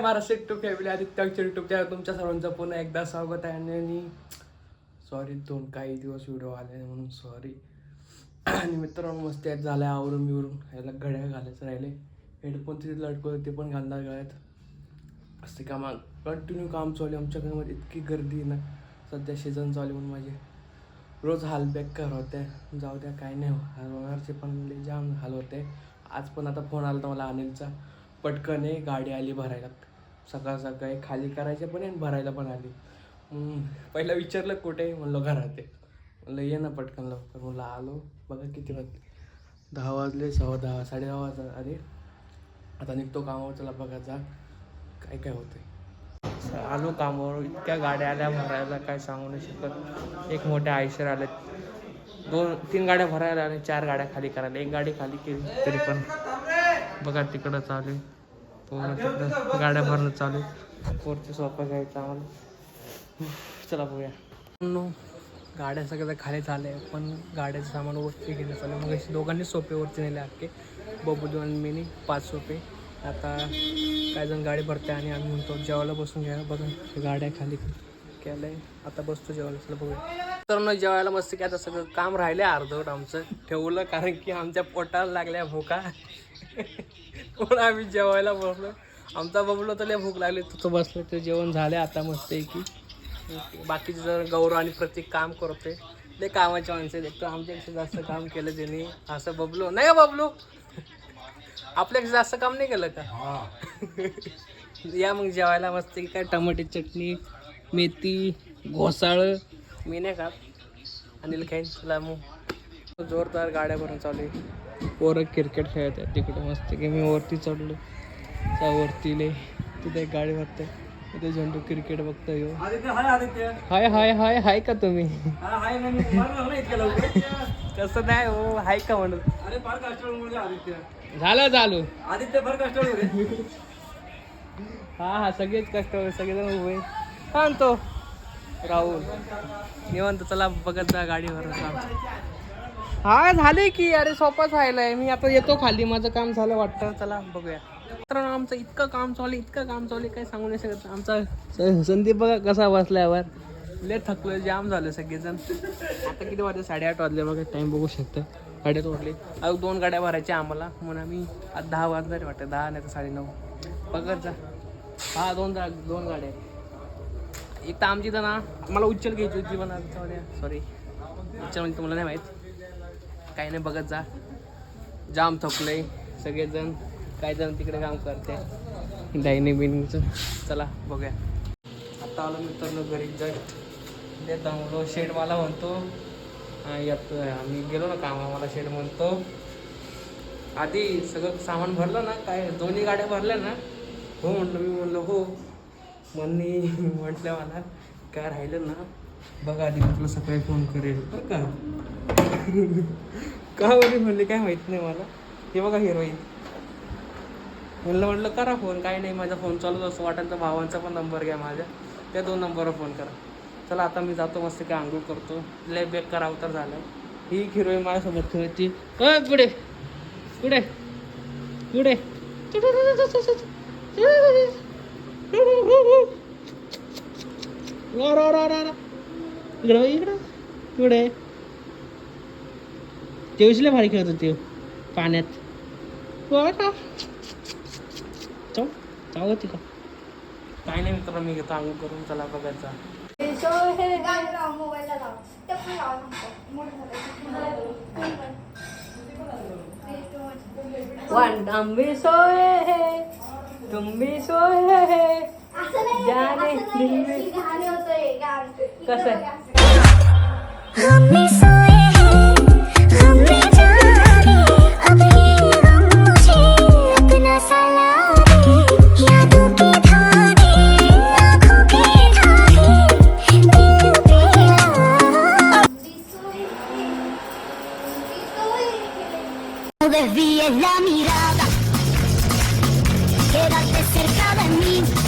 Maharashtra YouTube family Aditya YouTube channel तुमच्या सर्वांचं पुन्हा एकदा स्वागत आहे. आणि सॉरी दोन काही दिवस व्हिडिओ आले नाही म्हणून सॉरी आणि मित्रांनो मस्त यात झालं आवरून बिवरून. ह्याला घड्या घालायचं राहिले. हेडफोन तिथे लटकवले ते पण घालणार गळ्यात. असते कामा कंटिन्यू काम चालू आहे आमच्या घरामध्ये म्हणजे इतकी गर्दी ना. सध्या सीझन चालू म्हणून माझे. रोज हाल कर होते. जाऊ द्या काय नाही होणारचे पण जाम हाल होते. आज पण आता फोन आला होता मला अनिलचा. पटकन आहे गाडी आली भरायला. सकाळ सकाळी खाली करायचे पण आहे आणि भरायला पण आली. पहिला विचारलं कुठे? म्हणलं घरात आहे. म्हणलं ये ना पटकन लवकर. म्हणलं आलो. बघा किती वाजले दहा वाजले सव्वा दहा साडे दहा वाजता अरे आता निघतो कामावर चला बघा जा. काय काय होतंय. आलो कामावर इतक्या गाड्या आल्या भरायला काय सांगू नाही शकत. एक मोठ्या आयशर आले दोन तीन गाड्या भरायला आणि चार गाड्या खाली करायला. एक गाडी खाली केली तरी पण. बघा तिकडं चालू पूर्ण तिकडं गाड्या भरणं चालू पोरचे वरती सोपा घ्यायचा आम्हाला. चला बघूया. गाड्या सगळ्या खाली झाल्या पण गाड्याचं सामान वरती घेणं चालू मग अशी दोघांनी सोपे वरती नेले अख्खे बबुल आणि मिनी पाच सोपे. आता काय जण गाडी भरते आणि आम्ही म्हणतो जेवायला बसून घ्या. बघा गाड्या खाली केलं आहे आता बसतो जेवायला. चला बघूया. तर न जेवायला मस्त की आता सगळं काम राहिले अर्धवट आमचं. ठेवलं कारण की आमच्या पोटाला लागल्या भुका. म्हणून आम्ही जेवायला बसलो? आमचा बबलो तर लय भूक लागली. तुझं बसलं ते जेवण झाले आता मस्त आहे की बाकीचे जर गौरव आणि प्रतीक काम करतोय. ते कामाचे माणसं तर आमच्यापेक्षा जास्त काम केलं त्यांनी. असं बबलो. नाही का बबलू. आपल्यापेक्षा जास्त काम नाही केलं का? या मग जेवायला मस्त की काय टमाटे चटणी मेथी घोसाळ मी नाही खात. अनिल खाईन तुला मग. जोरदार गाड्या भरून चालू आहे. पोरं क्रिकेट खेळत आहेत तिकडे मस्त की मी वरती चढलो. त्या वरती लय. तिथे एक गाडी भरते तिथे झेंडू क्रिकेट बघतो येऊ हाय हाय हाय हाय का तुम्ही? कसं नाही हो हाय का म्हणून? झालं चालू आदित्य फार कष्ट रे हा हा सगळेच कष्ट सगळेजण उभे. का म्हणतो राहुल निवंत चला बघत जा गाडीवर हा झाले की अरे सोपाच राहिलाय मी आता येतो खाली माझं काम झालं वाटतं. चला बघूया. मित्रांनो आमचं इतकं काम चालू आहे, इतकं काम चालू आहे, काय सांगू नाही शकत. आमचा स- संदीप बघा कसा बसल्यावर. लय थकलो जाम झालं सगळेजण. आता किती वाजले? साडेआठ वाजले बघा टाइम बघू शकतं. साडेआठ वाजले अजून दोन गाड्या भरायच्या आम्हाला. म्हणून आम्ही आज दहा वाजणार वाटतं. दहा नाही तर साडेनऊ. बघत जा. हा दोन दोन गाड्या. आहेत. एक तर आमची तर ना मला उच्चल घ्यायची होती पण सॉरी उच्चल म्हणजे तुम्हाला नाही माहीत. काही नाही बघत जा. जाम थकलंय सगळेजण. काही जण तिकडे काम करते. डायनिंग बिनिंगचं. चला बघूया. आता आलो मित्रांनो घरी जस्ट. ते दमलो. शेड मला म्हणतो. यात. आम्ही गेलो ना कामा मला शेड म्हणतो. आधी सगळं सामान भरलं ना काय दोन्ही गाड्या भरल्या ना? हो म्हटलं मी म्हणलं हो. म्हणणी म्हटलं मला काय राहिलं ना? बघा आधी म्हटलं सकाळी फोन करेल. बरं का? का बरी म्हणले? काय माहीत नाही मला. हे बघा हिरोईन म्हणलं म्हटलं करा फोन काही नाही माझा फोन चालूच असतो. वाटेल तर भावांचा पण नंबर घ्या माझ्या. त्या दोन नंबरवर फोन करा. चला आता मी जातो मस्त काय आंघोळ करतो. लय बेकार अवतार झाला ही हिरोईन माझ्यासोबत खेळती. अ पुढे पुढे पुढे इकडं इकडं. पुढे तेवशीला भारी खेळत होते पाण्यात. जाऊ का काही नाही मित्र मी घेतो आंघोळ करून चला बघायचा. वन हम भी सोए हैं। तुम भी सोए हैं जाने दिल में कसं? आहे? हम भी सोए हैं हम भी जागे अब ये गम मुझे अपना सला दे। यादों के धागे आँखों के धागे दिल पे आ Desvíes la mirada, cerca de mí.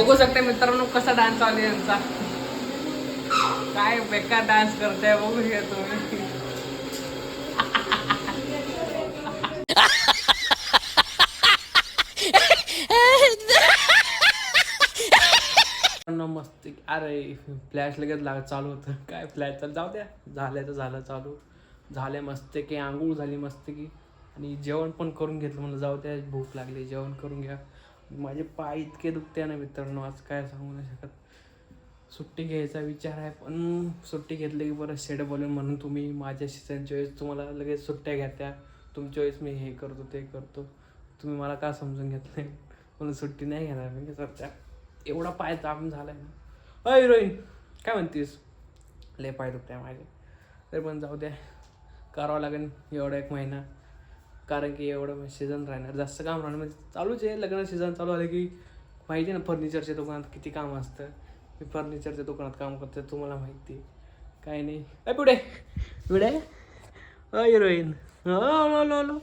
बघू शकता मित्रांनो कसा डान्स चालू आहे यांचा. काय बेकार डान्स करताय बघू घ्या तुम्ही मस्त अरे फ्लॅश लगेच लाग चालू होतं. काय फ्लॅश तर जाऊ द्या. झालं तर झालं चालू. झाले मस्त की आंघोळ झाली मस्त की. आणि जेवण पण करून घेतलं म्हणलं जाऊ द्या भूक लागली जेवण करून घ्या. माझे पाय इतके दुखते ना मित्रांनो आज काय सांगू नाही शकत. सुट्टी घ्यायचा विचार आहे पण सुट्टी घेतली की परत शेड बोलून म्हणून तुम्ही माझ्या त्यांच्या वेळेस तुम्हाला लगेच सुट्ट्या घ्या तुमच्या वेळेस मी हे करतो ते करतो. तुम्ही मला का समजून घेतलं म्हणून सुट्टी नाही घेणार मी सध्या. एवढा पाय ताप आहे ना. अय हिरोईन काय म्हणतीस? लय पाय दुखते माझे. तरी पण जाऊ द्या. करावं लागेल एवढा एक महिना. कारण की एवढं म्हणजे सीझन राहणार. जास्त काम राहणार. म्हणजे चालूच आहे. लग्न सीझन चालू आलं की माहिती आहे ना फर्निचरच्या दुकानात किती काम असतं. मी फर्निचरच्या दुकानात काम करतो तुम्हाला माहिती काय नाही. अय पुढे पुढे अ हिरोईन लो आलो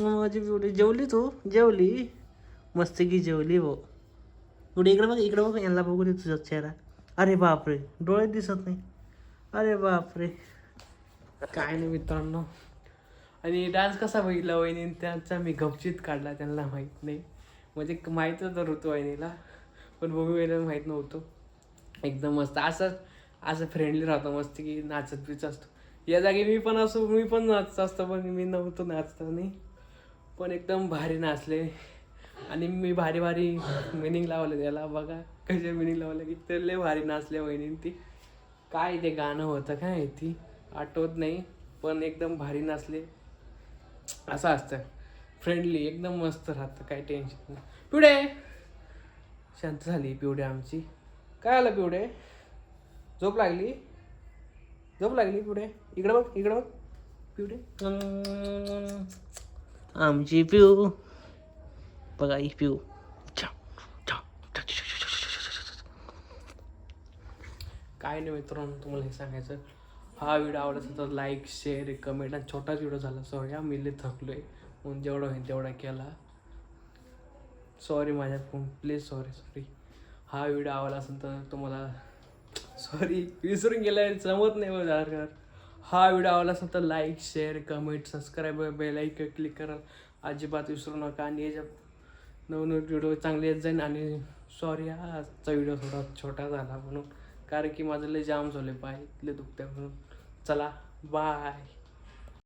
माझी पिवडी जेवली तू? जेवली? मस्त की जेवली भाऊ पुढे इकडे बघ इकडे बघ. यांना बघू दे तुझा चेहरा. अरे बापरे! डोळे दिसत नाही. अरे बापरे! काय नाही मित्रांनो. आणि डान्स कसा बघितला वहिनी? त्यांचा मी गपचित काढला त्यांना माहीत नाही. म्हणजे माहीत होतं ऋतू वहिनीला पण भूमी वहिनीला माहीत नव्हतं. एकदम मस्त. असं असं फ्रेंडली राहतो मस्त की नाचत बीच असतो. या जागी मी पण असो मी पण नाचत असतो पण मी नव्हतो नाचता नाही पण एकदम भारी नाचले. आणि मी भारी भारी मिनिंग लावले त्याला. बघा कसे मिनिंग लावलं की ते लय भारी नाचले वहिनी ती. काय ते गाणं होतं काय ती आठवत नाही पण एकदम भारी नाचले. असं असतं. फ्रेंडली एकदम मस्त राहतं काय टेन्शन नाही. पिवडे शांत झाली पिवडे आमची. काय आलं पिवडे झोप लागली? झोप लागली पिवडे इकडं बघ इकडं बघ. पिवडे आमची पिऊ. बघा ही पिऊ. काय नाही मित्रांनो तुम्हाला हे सांगायचं. हा व्हिडिओ आवडला असेल तर लाईक शेअर कमेंट आणि छोटाच व्हिडिओ झाला. सॉरी हा मी थकलो आहे म्हणून जेवढा होईल तेवढा केला. सॉरी माझ्या फोन प्लीज सॉरी सॉरी हा व्हिडिओ आवडला असेल तर तुम्हाला सॉरी विसरून गेला जमत नाही बघा यार हा व्हिडिओ आवडला असेल तर like share comment subscribe bell icon click करा. अजिबात विसरू नका. आणि याच्या नवनवीन व्हिडिओ चांगले येत जाईन. आणि सॉरी हा आजचा व्हिडिओ थोडा छोटा झाला म्हणून. कारण की माझं लय जाम झाले पाय इथले दुखते म्हणून. चला बाय